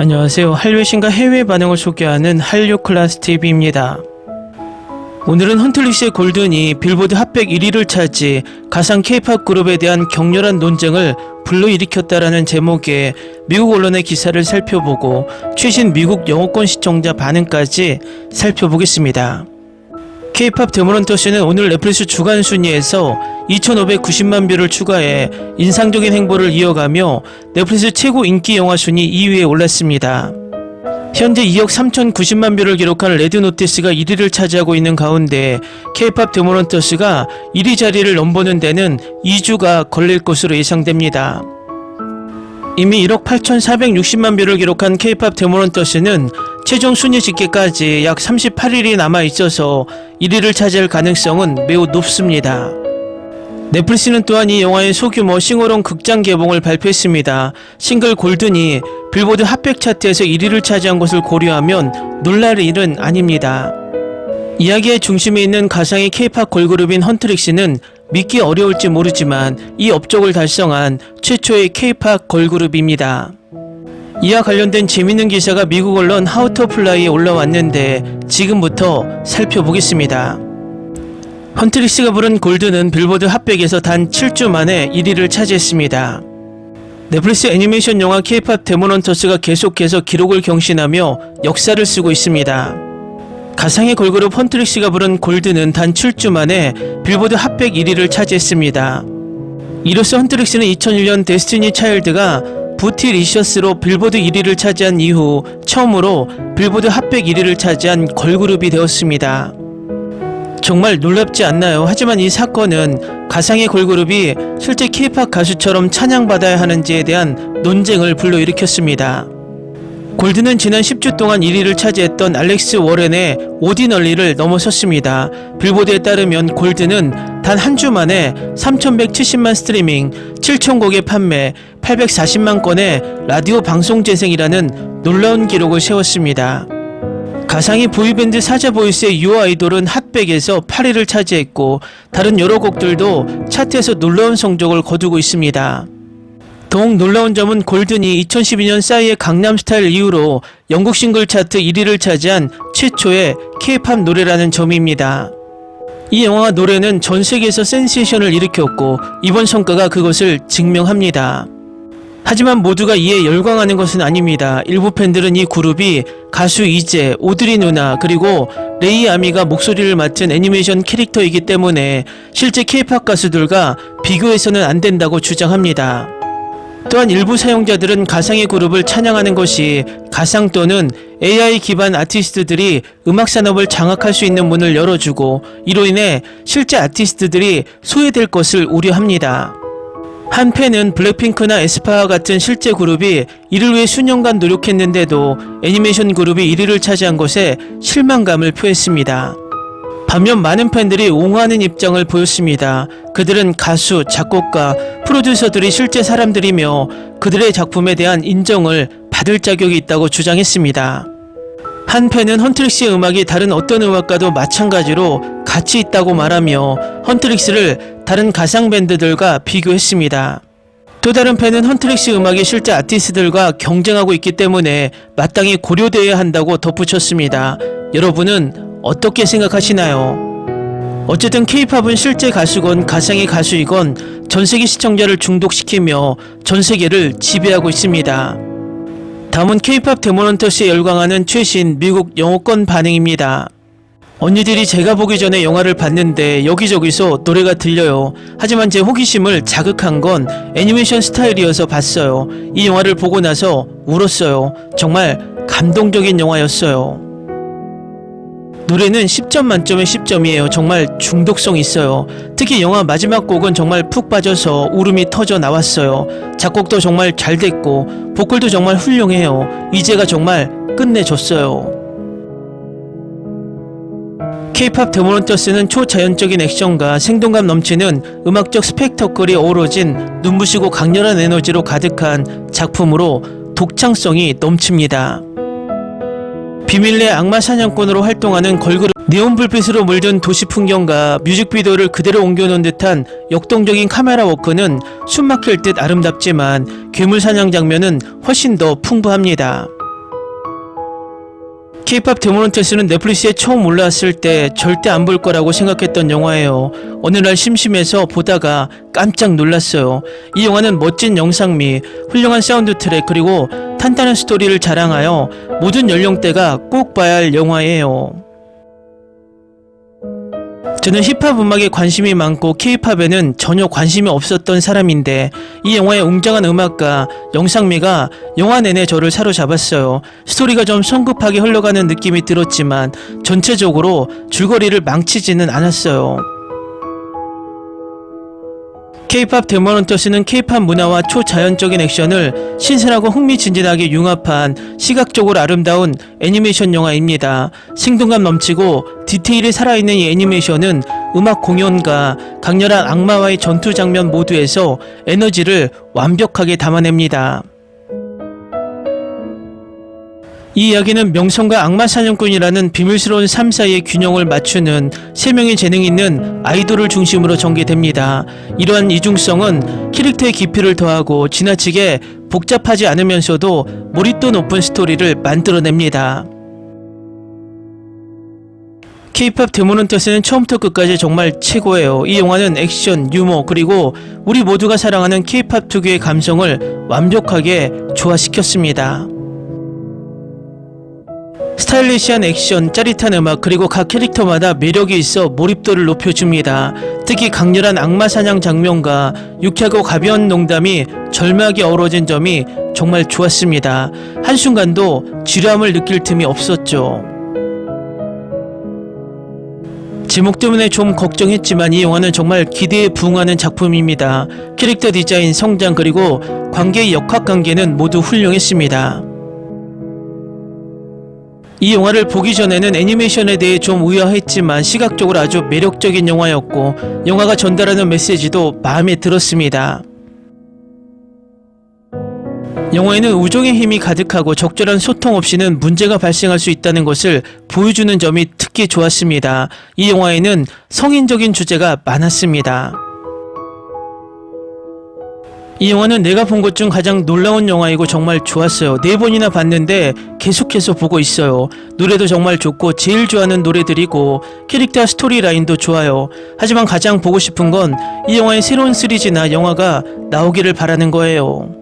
안녕하세요. 한류 신과 해외 반응을 소개하는 한류 클래스 TV입니다. 오늘은 헌틀리시의 골든이 빌보드 핫백 1위를 차지 가상 K-팝 그룹에 대한 격렬한 논쟁을 불러일으켰다라는 제목의 미국 언론의 기사를 살펴보고 최신 미국 영어권 시청자 반응까지 살펴보겠습니다. K-팝 데모런터스는 오늘 넷플릭스 주간 순위에서 2,590만 뷰를 추가해 인상적인 행보를 이어가며 넷플릭스 최고 인기 영화 순위 2위에 올랐습니다. 현재 2억 3,090만 뷰를 기록한 레드 노티스가 1위를 차지하고 있는 가운데 K-팝 데모런터스가 1위 자리를 넘보는 데는 2주가 걸릴 것으로 예상됩니다. 이미 1억 8,460만 뷰를 기록한 K-팝 데모런터스는 최종 순위 집계까지 약 38일이 남아 있어서 1위를 차지할 가능성은 매우 높습니다. 넷플릭스는 또한 이 영화의 소규모 싱어롱 극장 개봉을 발표했습니다. 싱글 골든이 빌보드 핫백 차트에서 1위를 차지한 것을 고려하면 놀랄 일은 아닙니다. 이야기의 중심에 있는 가상의 K-팝 걸그룹인 헌트릭스는 믿기 어려울지 모르지만 이 업적을 달성한 최초의 K-팝 걸그룹입니다. 이와 관련된 재밌는 기사가 미국 언론 하우터플라이에 올라왔는데 지금부터 살펴보겠습니다. 헌트릭스가 부른 골드는 빌보드 핫백에서 단 7주 만에 1위를 차지했습니다. 넷플릭스 애니메이션 영화 K-팝 데모넌터스가 계속해서 기록을 경신하며 역사를 쓰고 있습니다. 가상의 걸그룹 헌트릭스가 부른 골드는 단 7주 만에 빌보드 핫백 1위를 차지했습니다. 이로써 헌트릭스는 2001년 데스티니 차일드가 부티 리셔스로 빌보드 1위를 차지한 이후 처음으로 빌보드 핫백 1위를 차지한 걸그룹이 되었습니다. 정말 놀랍지 않나요? 하지만 이 사건은 가상의 걸그룹이 실제 K-팝 가수처럼 찬양받아야 하는지에 대한 논쟁을 불러일으켰습니다. 골드는 지난 10주 동안 1위를 차지했던 알렉스 워렌의 오디널리를 넘어섰습니다. 빌보드에 따르면 골드는 단 한 주 만에 3,170만 스트리밍, 7,000곡의 판매, 840만 건의 라디오 방송 재생이라는 놀라운 기록을 세웠습니다. 가상의 보이밴드 사자보이스의 유어 아이돌은 핫백에서 8위를 차지했고 다른 여러 곡들도 차트에서 놀라운 성적을 거두고 있습니다. 더욱 놀라운 점은 골든이 2012년 싸이의 강남스타일 이후로 영국 싱글 차트 1위를 차지한 최초의 K-팝 노래라는 점입니다. 이 영화와 노래는 전 세계에서 센세이션을 일으켰고 이번 성과가 그것을 증명합니다. 하지만 모두가 이에 열광하는 것은 아닙니다. 일부 팬들은 이 그룹이 가수 이재, 오드리 누나, 그리고 레이 아미가 목소리를 맡은 애니메이션 캐릭터이기 때문에 실제 K-팝 가수들과 비교해서는 안 된다고 주장합니다. 또한 일부 사용자들은 가상의 그룹을 찬양하는 것이 가상 또는 AI 기반 아티스트들이 음악 산업을 장악할 수 있는 문을 열어주고 이로 인해 실제 아티스트들이 소외될 것을 우려합니다. 한 팬은 블랙핑크나 에스파와 같은 실제 그룹이 이를 위해 수년간 노력했는데도 애니메이션 그룹이 1위를 차지한 것에 실망감을 표했습니다. 반면 많은 팬들이 옹호하는 입장을 보였습니다. 그들은 가수, 작곡가, 프로듀서들이 실제 사람들이며 그들의 작품에 대한 인정을 받을 자격이 있다고 주장했습니다. 한 팬은 헌트릭스의 음악이 다른 어떤 음악과도 마찬가지로 가치 있다고 말하며 헌트릭스를 다른 가상 밴드들과 비교했습니다. 또 다른 팬은 헌트릭스 음악이 실제 아티스트들과 경쟁하고 있기 때문에 마땅히 고려되어야 한다고 덧붙였습니다. 여러분은 어떻게 생각하시나요? 어쨌든 케이팝은 실제 가수건 가상의 가수이건 전 세계 시청자를 중독시키며 전 세계를 지배하고 있습니다. 다음은 케이팝 데모넌터스에 열광하는 최신 미국 영어권 반응입니다. 언니들이 제가 보기 전에 영화를 봤는데 여기저기서 노래가 들려요. 하지만 제 호기심을 자극한 건 애니메이션 스타일이어서 봤어요. 이 영화를 보고 나서 울었어요. 정말 감동적인 영화였어요. 노래는 10점 만점에 10점이에요. 정말 중독성 있어요. 특히 영화 마지막 곡은 정말 푹 빠져서 울음이 터져 나왔어요. 작곡도 정말 잘 됐고 보컬도 정말 훌륭해요. 이제가 정말 끝내줬어요. K-팝 데모런터스는 초자연적인 액션과 생동감 넘치는 음악적 스펙터클이 어우러진 눈부시고 강렬한 에너지로 가득한 작품으로 독창성이 넘칩니다. 비밀의 악마 사냥꾼으로 활동하는 걸그룹 네온 불빛으로 물든 도시 풍경과 뮤직비디오를 그대로 옮겨놓은 듯한 역동적인 카메라 워크는 숨막힐 듯 아름답지만 괴물 사냥 장면은 훨씬 더 풍부합니다. K-팝 데모넌테스는 넷플릭스에 처음 올라왔을 때 절대 안 볼 거라고 생각했던 영화예요. 어느 날 심심해서 보다가 깜짝 놀랐어요. 이 영화는 멋진 영상미, 훌륭한 사운드 트랙 그리고 탄탄한 스토리를 자랑하여 모든 연령대가 꼭 봐야 할 영화예요. 저는 힙합 음악에 관심이 많고 K-팝에는 전혀 관심이 없었던 사람인데 이 영화의 웅장한 음악과 영상미가 영화 내내 저를 사로잡았어요. 스토리가 좀 성급하게 흘러가는 느낌이 들었지만 전체적으로 줄거리를 망치지는 않았어요. K-팝 데모넌터스는 K-팝 문화와 초자연적인 액션을 신선하고 흥미진진하게 융합한 시각적으로 아름다운 애니메이션 영화입니다. 생동감 넘치고 디테일이 살아있는 이 애니메이션은 음악 공연과 강렬한 악마와의 전투 장면 모두에서 에너지를 완벽하게 담아냅니다. 이 이야기는 명성과 악마 사냥꾼이라는 비밀스러운 삶 사이의 균형을 맞추는 세 명의 재능 있는 아이돌을 중심으로 전개됩니다. 이러한 이중성은 캐릭터의 깊이를 더하고 지나치게 복잡하지 않으면서도 몰입도 높은 스토리를 만들어냅니다. K-팝 데모넌터스는 처음부터 끝까지 정말 최고예요. 이 영화는 액션, 유머, 그리고 우리 모두가 사랑하는 K-팝 특유의 감성을 완벽하게 조화시켰습니다. 스타일리시한 액션, 짜릿한 음악, 그리고 각 캐릭터마다 매력이 있어 몰입도를 높여줍니다. 특히 강렬한 악마 사냥 장면과 유쾌하고 가벼운 농담이 절묘하게 어우러진 점이 정말 좋았습니다. 한순간도 지루함을 느낄 틈이 없었죠. 제목 때문에 좀 걱정했지만 이 영화는 정말 기대에 부응하는 작품입니다. 캐릭터 디자인, 성장, 그리고 관계의 역학 관계는 모두 훌륭했습니다. 이 영화를 보기 전에는 애니메이션에 대해 좀 의아했지만 시각적으로 아주 매력적인 영화였고 영화가 전달하는 메시지도 마음에 들었습니다. 영화에는 우정의 힘이 가득하고 적절한 소통 없이는 문제가 발생할 수 있다는 것을 보여주는 점이 특히 좋았습니다. 이 영화에는 성인적인 주제가 많았습니다. 이 영화는 내가 본 것 중 가장 놀라운 영화이고 정말 좋았어요. 네 번이나 봤는데 계속해서 보고 있어요. 노래도 정말 좋고 제일 좋아하는 노래들이고 캐릭터 스토리 라인도 좋아요. 하지만 가장 보고 싶은 건 이 영화의 새로운 시리즈나 영화가 나오기를 바라는 거예요.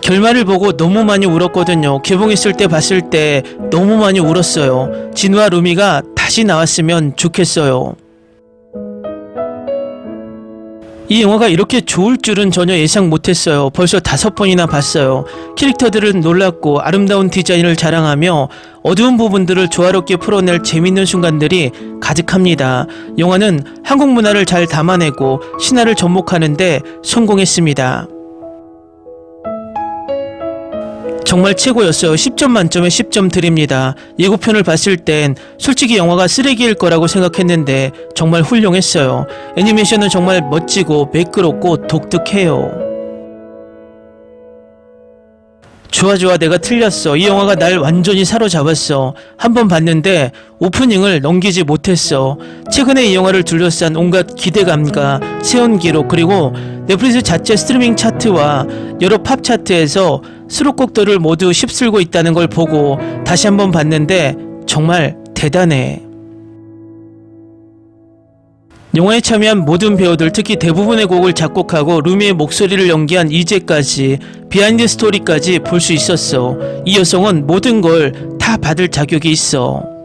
결말을 보고 너무 많이 울었거든요. 개봉했을 때 봤을 때 너무 많이 울었어요. 진우와 루미가 다시 나왔으면 좋겠어요. 이 영화가 이렇게 좋을 줄은 전혀 예상 못했어요. 벌써 다섯 번이나 봤어요. 캐릭터들은 놀랍고 아름다운 디자인을 자랑하며 어두운 부분들을 조화롭게 풀어낼 재밌는 순간들이 가득합니다. 영화는 한국 문화를 잘 담아내고 신화를 접목하는데 성공했습니다. 정말 최고였어요. 10점 만점에 10점 드립니다. 예고편을 봤을 땐 솔직히 영화가 쓰레기일 거라고 생각했는데 정말 훌륭했어요. 애니메이션은 정말 멋지고 매끄럽고 독특해요. 좋아 좋아 내가 틀렸어. 이 영화가 날 완전히 사로잡았어. 한 번 봤는데 오프닝을 넘기지 못했어. 최근에 이 영화를 둘러싼 온갖 기대감과 세운 기록 그리고 넷플릭스 자체 스트리밍 차트와 여러 팝 차트에서 수록곡들을 모두 휩쓸고 있다는 걸 보고 다시 한번 봤는데 정말 대단해. 영화에 참여한 모든 배우들 특히 대부분의 곡을 작곡하고 루미의 목소리를 연기한 이제까지 비하인드 스토리까지 볼 수 있었어. 이 여성은 모든 걸 다 받을 자격이 있어.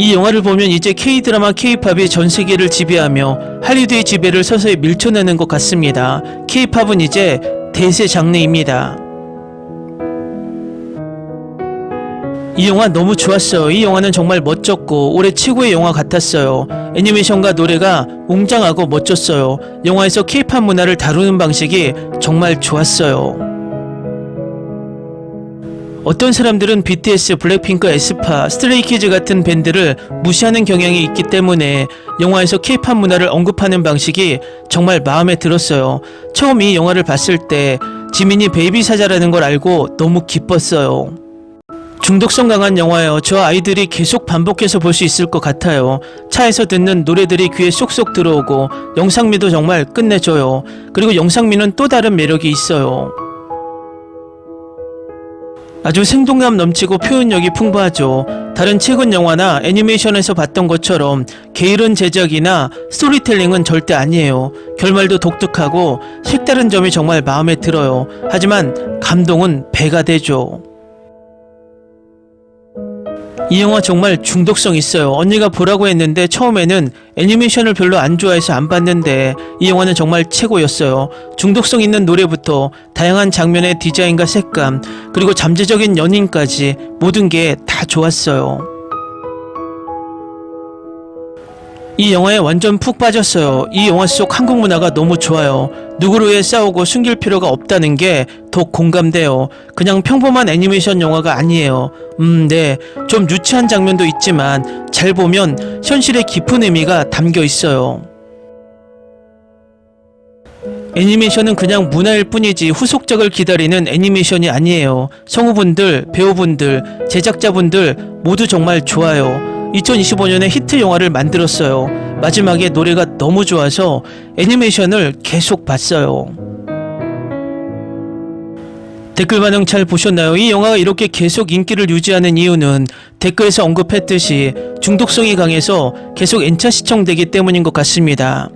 이 영화를 보면 이제 K-드라마 K-팝이 전 세계를 지배하며 할리우드의 지배를 서서히 밀쳐내는 것 같습니다. K-팝은 이제 대세 장르입니다. 이 영화 너무 좋았어요. 이 영화는 정말 멋졌고 올해 최고의 영화 같았어요. 애니메이션과 노래가 웅장하고 멋졌어요. 영화에서 K-팝 문화를 다루는 방식이 정말 좋았어요. 어떤 사람들은 BTS, 블랙핑크, 에스파, 스트레이키즈 같은 밴드를 무시하는 경향이 있기 때문에 영화에서 K-팝 문화를 언급하는 방식이 정말 마음에 들었어요. 처음 이 영화를 봤을 때 지민이 베이비 사자라는 걸 알고 너무 기뻤어요. 중독성 강한 영화예요. 저 아이들이 계속 반복해서 볼 수 있을 것 같아요. 차에서 듣는 노래들이 귀에 쏙쏙 들어오고 영상미도 정말 끝내줘요. 그리고 영상미는 또 다른 매력이 있어요. 아주 생동감 넘치고 표현력이 풍부하죠. 다른 최근 영화나 애니메이션에서 봤던 것처럼 게으른 제작이나 스토리텔링은 절대 아니에요. 결말도 독특하고 색다른 점이 정말 마음에 들어요. 하지만 감동은 배가 되죠. 이 영화 정말 중독성 있어요. 언니가 보라고 했는데 처음에는 애니메이션을 별로 안 좋아해서 안 봤는데 이 영화는 정말 최고였어요. 중독성 있는 노래부터 다양한 장면의 디자인과 색감, 그리고 잠재적인 연인까지 모든 게 다 좋았어요. 이 영화에 완전 푹 빠졌어요. 이 영화 속 한국 문화가 너무 좋아요. 누구를 위해 싸우고 숨길 필요가 없다는 게 더 공감돼요. 그냥 평범한 애니메이션 영화가 아니에요. 음, 네. 좀 유치한 장면도 있지만 잘 보면 현실의 깊은 의미가 담겨 있어요. 애니메이션은 그냥 문화일 뿐이지 후속작을 기다리는 애니메이션이 아니에요. 성우분들, 배우분들, 제작자분들 모두 정말 좋아요. 2025년에 히트 영화를 만들었어요. 마지막에 노래가 너무 좋아서 애니메이션을 계속 봤어요. 댓글 반응 잘 보셨나요? 이 영화가 이렇게 계속 인기를 유지하는 이유는 댓글에서 언급했듯이 중독성이 강해서 계속 N차 시청되기 때문인 것 같습니다.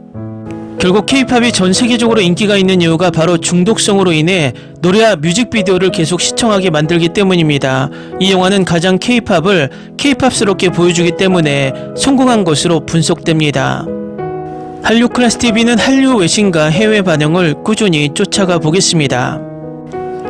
결국 케이팝이 전 세계적으로 인기가 있는 이유가 바로 중독성으로 인해 노래와 뮤직비디오를 계속 시청하게 만들기 때문입니다. 이 영화는 가장 케이팝을 케이팝스럽게 보여주기 때문에 성공한 것으로 분석됩니다. 한류 클래스 TV는 한류 외신과 해외 반응을 꾸준히 쫓아가 보겠습니다.